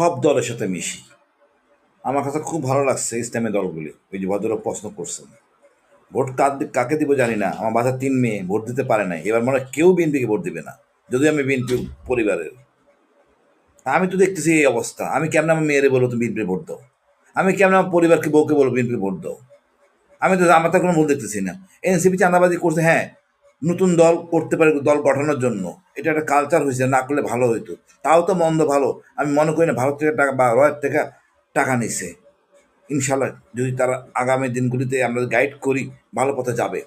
সব দলের সাথে মিশি। আমার কাছে খুব ভালো লাগছে ইসলামী দলগুলি। ওই যে ভদ্রলোক প্রশ্ন করছেন। ভোট কার কাকে দিব জানি না। আমার বাসার তিন মেয়ে, ভোট দিতে পারে না এবার মনে কেউ বিএনপিকে ভোট দিবে না। যদি আমি বিএনপি পরিবারের। আমি তো দেখতেছি এই অবস্থা। আমি কেমন আমার মেয়েরে বলব, তুমি বিএনপি ভোট দাও। আমি কেমন আমার পরিবারকে, বউকে বলব বিএনপি ভোট দাও? আমি তো আমার তো কোনো ভুল দেখতেছি না। এনসিপি চাঁদাবাজি করছে হ্যাঁ। নতুন দল করতে পারে দল গঠনের জন্য। এটা একটা কালচার হয়েছে, না করলে ভালো হইতো। তাও তো মন্দ ভালো। আমি মনে করি না, ভারত থেকে টাকা বা রয়ের থেকে টাকা নিছে। ইনশাল্লাহ যদি তারা আগামী দিনগুলিতে আমরা গাইড করি, ভালো পথে যাবে।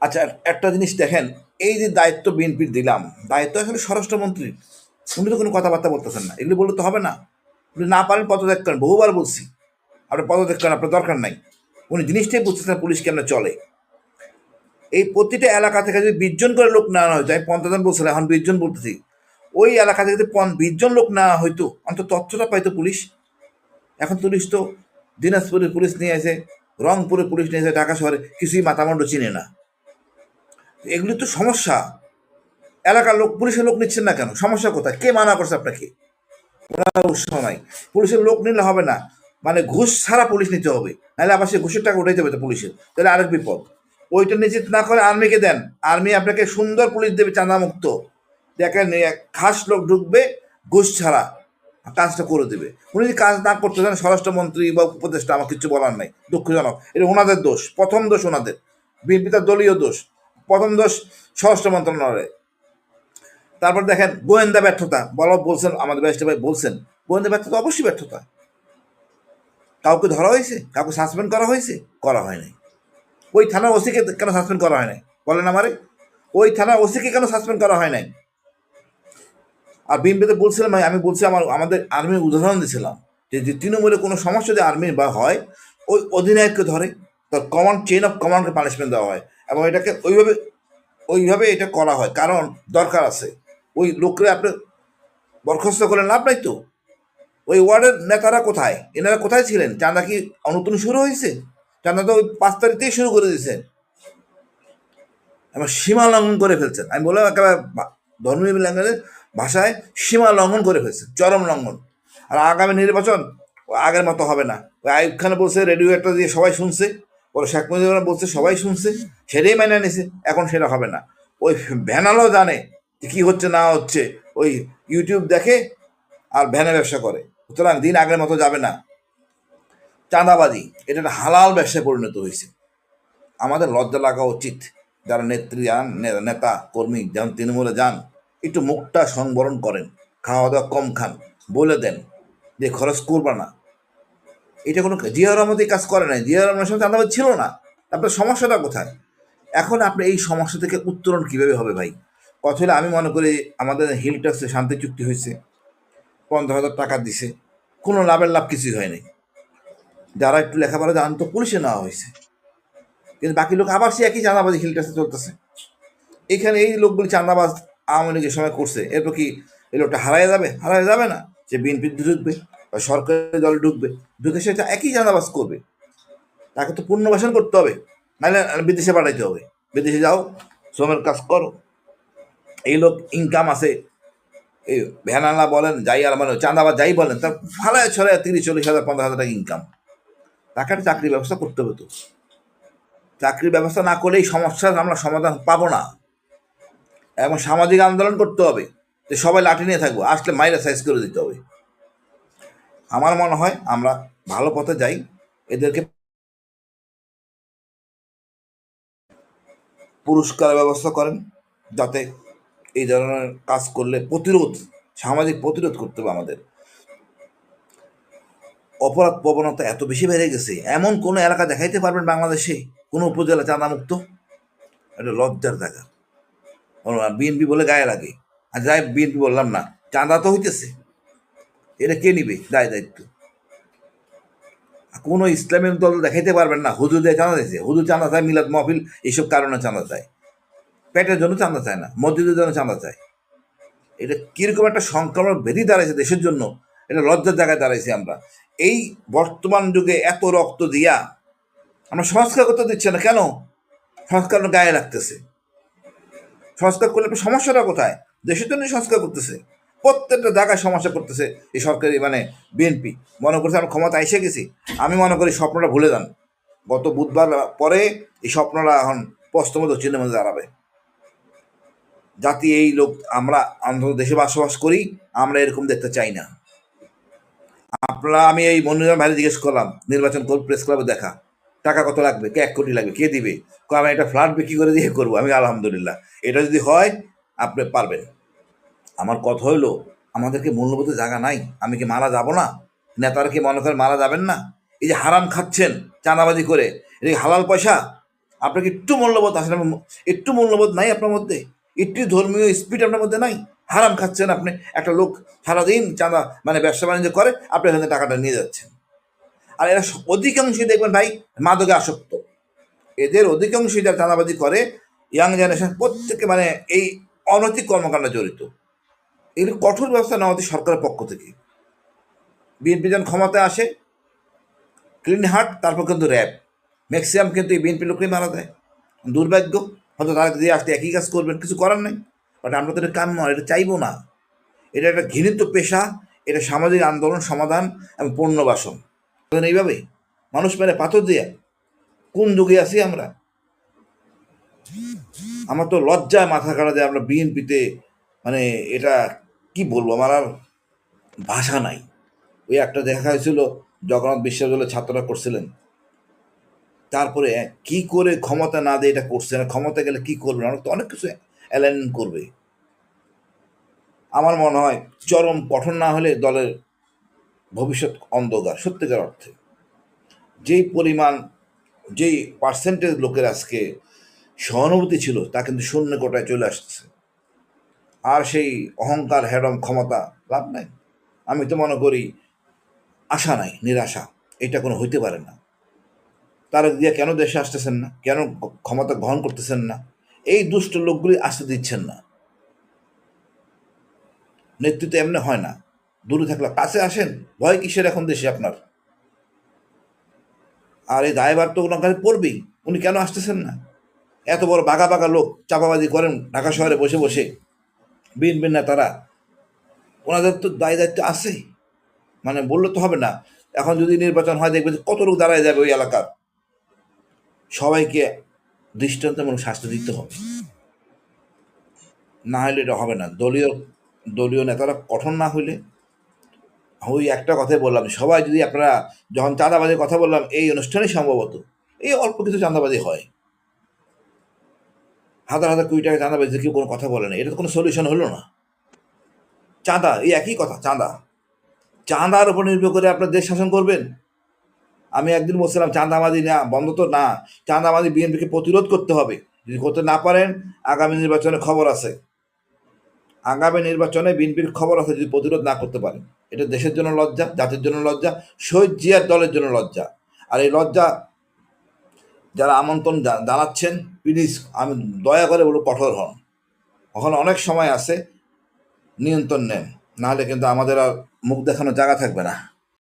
আচ্ছা একটা জিনিস দেখেন, এই যে দায়িত্ব বিএনপির দিলাম, দায়িত্ব আসলে স্বরাষ্ট্রমন্ত্রীর উনি তো কোনো কথাবার্তা বলতেছেন না। এগুলি বললে তো হবে না। উনি না পারেন পদত্যাগ করেন, বহুবার বলছি। আপনি পদত্যাগ করেন, আপনার দরকার নাই। উনি জিনিসটাই বুঝতেছেন পুলিশ কেমন চলে। এই প্রতিটা এলাকা থেকে যদি বিশজন করে লোক নেওয়া হয়তো আমি পঞ্চাশ জন বলছিলাম এখন বিশজন বলতেছি, ওই এলাকা থেকে যদি বিশজন লোক নেওয়া হয়তো অন্তত তথ্যটা পাইতো পুলিশ। এখন পুলিশ তো দিনাজপুরের পুলিশ নিয়ে আসে রংপুরের পুলিশ নিয়ে আসে, ঢাকা শহরে কিছুই মাথামণ্ড চিনে না। এগুলি তো সমস্যা। এলাকার লোক, পুলিশের লোক নিচ্ছেন না কেন? সমস্যা কোথায়? কে মানা করছে আপনাকে? উৎসাহ নাই। পুলিশের লোক নিলে হবে না। মানে ঘুষ ছাড়া পুলিশ নিতে হবে। নাহলে আবার সে ঘুষের টাকা উঠাইতে হবে তো পুলিশের। তাহলে আরেক বিপদ। ওইটা নিশ্চিত না করে আর্মিকে দেন। আর্মি আপনাকে সুন্দর পুলিশ দেবে চাঁদা মুক্ত দেখেন খাস লোক ঢুকবে, ঘুষ ছাড়া কাজটা করে দেবে। উনি যদি কাজ না করতে চান, স্বরাষ্ট্রমন্ত্রী বা উপদেষ্টা, আমার কিছু বলার নাই। দুঃখজনক। এটা ওনাদের দোষ, প্রথম দোষ ওনাদের। বিএনপি তার দলীয় দোষ, প্রথম দোষ স্বরাষ্ট্র মন্ত্রণালয়ের। তারপর দেখেন, গোয়েন্দা ব্যর্থতা। বলা, বলছেন, আমাদের ব্যারিস্টার ভাই বলছেন, গোয়েন্দা ব্যর্থতা অবশ্যই ব্যর্থতা। কাউকে ধরা হয়েছে, কাউকে সাসপেন্ড করা হয়েছে, করা হয় নাই ওই থানার ওসিকে কেন সাসপেন্ড করা হয় নাই? বলেন আমারে। ওই থানার ওসিকে কেন সাসপেন্ড করা হয় নাই? আর বিএনপিতে বলছিলাম, আমি বলছি আমার, আমাদের আর্মির উদাহরণ দিয়েছিলাম যে যে তৃণমূলে কোনো সমস্যা যদি আর্মির বা হয়, ওই অধিনায়ককে ধরে তার কমান্ড চেইন অফ কমান্ডকে পানিশমেন্ট দেওয়া হয় এবং এটাকে ওইভাবে ওইভাবে এটা করা হয়। কারণ দরকার আছে। ওই লোকরে আপনি বরখাস্ত করে লাভ নাই তো? ওই ওয়ার্ডের নেতারা কোথায়? এনারা কোথায় ছিলেন? চাঁদা কি নতুন শুরু হয়েছে? চাঁদা তো ওই পাঁচ তারিখতেই শুরু করে দিয়েছেন এবার সীমা লঙ্ঘন করে ফেলছেন আমি বললাম, একেবারে ধর্মীয় ল্যাঙ্গুয়েজের ভাষায় সীমা লঙ্ঘন করে ফেলছেন চরম লঙ্ঘন। আর আগামী নির্বাচন আগের মতো হবে না। ওই আইব খান বলছে, রেডিও একটা দিয়ে সবাই শুনছে, পরে শেখ মুজিবুর বলছে, সবাই শুনছে, সেটাই মেনে নিছে, এখন সেটা হবে না। ওই ভ্যানালও জানে কী হচ্ছে, না হচ্ছে, ওই ইউটিউব দেখে আর ভ্যানে ব্যবসা করে। সুতরাং দিন আগের মতো যাবে না। চাঁদাবাজি, এটা একটা হালাল ব্যবসায় পরিণত হয়েছে। আমাদের লজ্জা লাগা উচিত। যারা নেত্রী যান নেতা, কর্মী যান তৃণমূলে যান, একটু মুখটা সংবরণ করেন খাওয়া দাওয়া কম খান, বলে দেন যে খরচ করবা না। এটা কোনো জিয়া রহমত কাজ করে নাই। জিয়া রহমানের সঙ্গে চাঁদাবাজ ছিল না। আপনার সমস্যাটা কোথায়? এখন আপনি এই সমস্যা থেকে উত্তরণ কীভাবে হবে ভাই? কথা আমি মনে করি আমাদের হিল ট্যাক্সে শান্তি চুক্তি হয়েছে। পনেরো হাজার টাকা দিছে। কোনো লাভের লাভ কিছুই হয়নি যারা একটু লেখাপড়া জান তো পুলিশে নেওয়া হয়েছে। কিন্তু বাকি লোক আবার সে একই চাঁদাবাজি হিল ট্যাক্সে চলতেছে। এখানে এই লোকগুলি চাঁদাবাজ আওয়ামী লীগের সময় করছে। এরপর কি এই লোকটা হারায় যাবে? হারায় যাবে না? সে বিএনপি ঢুকবে বা সরকারি দল ঢুকবে, ঢুকে সে একই চাঁদাবাজ করবে। তাকে তো পুনর্বাসন করতে হবে। নাহলে বিদেশে পাঠাইতে হবে। বিদেশে যাও, শ্রমের কাজ করো। এই লোক ইনকাম আছে। এই ভ্যানালা বলেন, যাই আর মানে চাঁদাবাজ যাই বলেন, তার ফালায় ছড়ায় তিরিশ, চল্লিশ হাজার, পঞ্চাশ হাজার টাকা ইনকাম তাকে একটা চাকরির ব্যবস্থা করতে হবে তো। চাকরির ব্যবস্থা না করলে এই সমস্যার আমরা সমাধান পাবো না। এবং সামাজিক আন্দোলন করতে হবে, যে সবাই লাঠি নিয়ে থাকব, আসলে মাইরা সাইজ করে দিতে হবে। আমার মনে হয় আমরা ভালো পথে যাই, এদেরকে পুরস্কার ব্যবস্থা করেন, যাতে এই ধরনের কাজ করলে প্রতিরোধ, সামাজিক প্রতিরোধ করতে হবে আমাদের। অপরাধ প্রবণতা এত বেশি বেড়ে গেছে, এমন কোনো এলাকা দেখাইতে পারবেন বাংলাদেশে? কোনো উপজেলা চাঁদামুক্ত? এটা লজ্জার জায়গা। বিএনপি বলে গায়ে লাগে। আর যাই বিএনপি বললাম না, চাঁদা তো হইতেছে। এটা কে নিবে? দায় দায়িত্ব। কোনো ইসলামিক দল দেখাইতে পারবেন না, হুজুর দিয়ে চাঁদা দিয়েছে। হুজুর চাঁদা চায়, মিলাদ মহফিল, এইসব কারণে চাঁদা চায়। পেটের জন্য চাঁদা চায় না, মসজিদের জন্য চাঁদা চায়। এটা কীরকম একটা সংক্রমণ বেদি দাঁড়াইছে দেশের জন্য? এটা লজ্জার জায়গায় দাঁড়াইছি আমরা। এই বর্তমান যুগে এত রক্ত দিয়া আমরা সংস্কার করতে দিচ্ছে না। কেন? সংস্কার গায়ে লাগতেছে? সংস্কার করলে সমস্যাটা কোথায়? দেশের জন্য সংস্কার করতেছে। প্রত্যেকটা জায়গায় সমস্যা করতেছে এই সরকারি মানে বিএনপি। মনে করছে আমি ক্ষমতা এসে গেছি। আমি মনে করি স্বপ্নটা ভুলে যান। গত বুধবার পরে এই স্বপ্নটা এখন পশ্চিম চিহ্নের মধ্যে দাঁড়াবে। জাতি এই লোক, আমরা অন্তত দেশে বসবাস করি, আমরা এরকম দেখতে চাই না। আপনারা, আমি এই মনিরাম ভাই জিজ্ঞেস করলাম, নির্বাচন করব প্রেস ক্লাবে দেখা? টাকা কত লাগবে? কে এক কোটি লাগবে? কে দিবে? আমি একটা ফ্ল্যাট বিক্রি করে দিয়ে করব, আমি আলহামদুলিল্লাহ। এটা যদি হয়, আপনি পারবেন। আমার কথা হইল, আমাদেরকে মূল্যবোধের জায়গা নাই, আমি কি মারা যাব না? নেতারা কি মনে করেন মারা যাবেন না? এই যে হারাম খাচ্ছেন, চাঁদাবাজি করে এটা হালাল পয়সা, আপনার কি একটু মূল্যবোধ আসলে একটু মূল্যবোধ নাই আপনার মধ্যে? একটু ধর্মীয় স্পিড আপনার মধ্যে নাই? হারাম খাচ্ছেন আপনি। একটা লোক সারাদিন চাঁদা মানে ব্যবসা বাণিজ্য করে, আপনি এখানে টাকাটা নিয়ে যাচ্ছেন। আর এরা অধিকাংশই দেখবেন ভাই মাদকে আসক্ত। এদের অধিকাংশই যারা চাঁদাবাজি করে ইয়াং জেনারেশন প্রত্যেকে মানে এই অনৈতিক কর্মকাণ্ডে জড়িত। এগুলি কঠোর ব্যবস্থা নেওয়া হচ্ছে সরকারের পক্ষ থেকে। বিএনপি যখন ক্ষমতায় আসে ক্লিন হার্ট তারপর কিন্তু র্যাব ম্যাক্সিমাম কিন্তু এই বিএনপি লোকই মারা দেয় দুর্ভাগ্য, হয়তো তারা দিয়ে আসতে একই কাজ করবেন, কিছু করার নেই। বাট আমরা তো এটা কাম্য নয়, এটা চাইব না। এটা একটা ঘৃণিত পেশা এটা সামাজিক আন্দোলন সমাধান এবং পণ্যবাসন এইভাবে মানুষ মেরে পাথর দিয়ে কোন যুগে আছি আমরা? আমার তো লজ্জায় মাথা কাটা যায় আমরা বিএনপিতে মানে এটা কি বলব আমার আর ভাষা নাই। ওই একটা দেখা হয়েছিল জগন্নাথ বিশ্ববিদ্যালয়ের ছাত্ররা করছিলেন। তারপরে কি করে ক্ষমতা না দিয়ে এটা করছে ক্ষমতা গেলে কি করবে অনেক তো অনেক কিছু অ্যালাইন করবে। আমার মনে হয় চরম পঠন না হলে দলের ভবিষ্যৎ অন্ধকার, সত্যিকার অর্থে। যেই পরিমাণ, যেই পার্সেন্টেজ লোকের আজকে সহানুভূতি ছিল, তা কিন্তু শূন্য কোটায় চলে আসছে। আর সেই অহংকার, হেডম ক্ষমতা লাভ নাই। আমি তো মনে করি আশা নাই, নিরাশা, এটা কোনো হইতে পারে না। তারা দিয়ে কেন দেশে আসতেছেন না? কেন ক্ষমতা গ্রহণ করতেছেন না? এই দুষ্ট লোকগুলি আসতে দিচ্ছেন না। নেতৃত্ব এমনি হয় না। দূরে থাকলে কাছে আসেন, ভয় কিসের এখন দেশে আপনার? আর এই দায়ভার তো ওনার কাছে পড়বেই, উনি কেন আসতেছেন না? এত বড় বাঘা বাঘা লোক চাপাবাজি করেন ঢাকা শহরে বসে বসে। বিন বিন না তারা ওনাদের তো দায় দায়িত্ব আছে মানে বললে তো হবে না। এখন যদি নির্বাচন হয় দেখবে কত লোক দাঁড়ায় যাবে ওই এলাকার। সবাইকে দৃষ্টান্তমূলক শাস্তি দিতে হবে। না হলে এটা হবে না। দলীয় দলীয় নেতারা কঠোর না হইলে, ওই একটা কথাই বললাম, সবাই যদি আপনারা যখন চাঁদাবাজির কথা বললাম, এই অনুষ্ঠানে সম্ভবত। এই অল্প কিছু চাঁদাবাজি হয়। হাজার হাজার কোটি টাকা চাঁদাবাজি কেউ কোনো কথা বলে না। এটা তো কোনো সলিউশন হলো না। চাঁদা, এই একই কথা, চাঁদা। চাঁদার উপর নির্ভর করে আপনার দেশ শাসন করবেন। আমি একদিন বলছিলাম, চাঁদাবাজি না, বন্ধ তো না, চাঁদাবাজি বিএনপিকে প্রতিরোধ করতে হবে। যদি করতে না পারেন, আগামী নির্বাচনে খবর আছে। আগামী নির্বাচনে বিএনপির খবর আছে, যদি প্রতিরোধ না করতে পারেন। এটা দেশের জন্য লজ্জা, জাতির জন্য লজ্জা, শহীদ জিয়ার দলের জন্য লজ্জা। আর এই লজ্জা যারা আমন্ত্রণ জানাচ্ছেন, প্লিজ, আমি দয়া করে বলব, কঠোর হন। ওখানে অনেক সময় আছে, নিয়ন্ত্রণ নেন। নাহলে কিন্তু আমাদের আর মুখ দেখানোর জায়গা থাকবে না।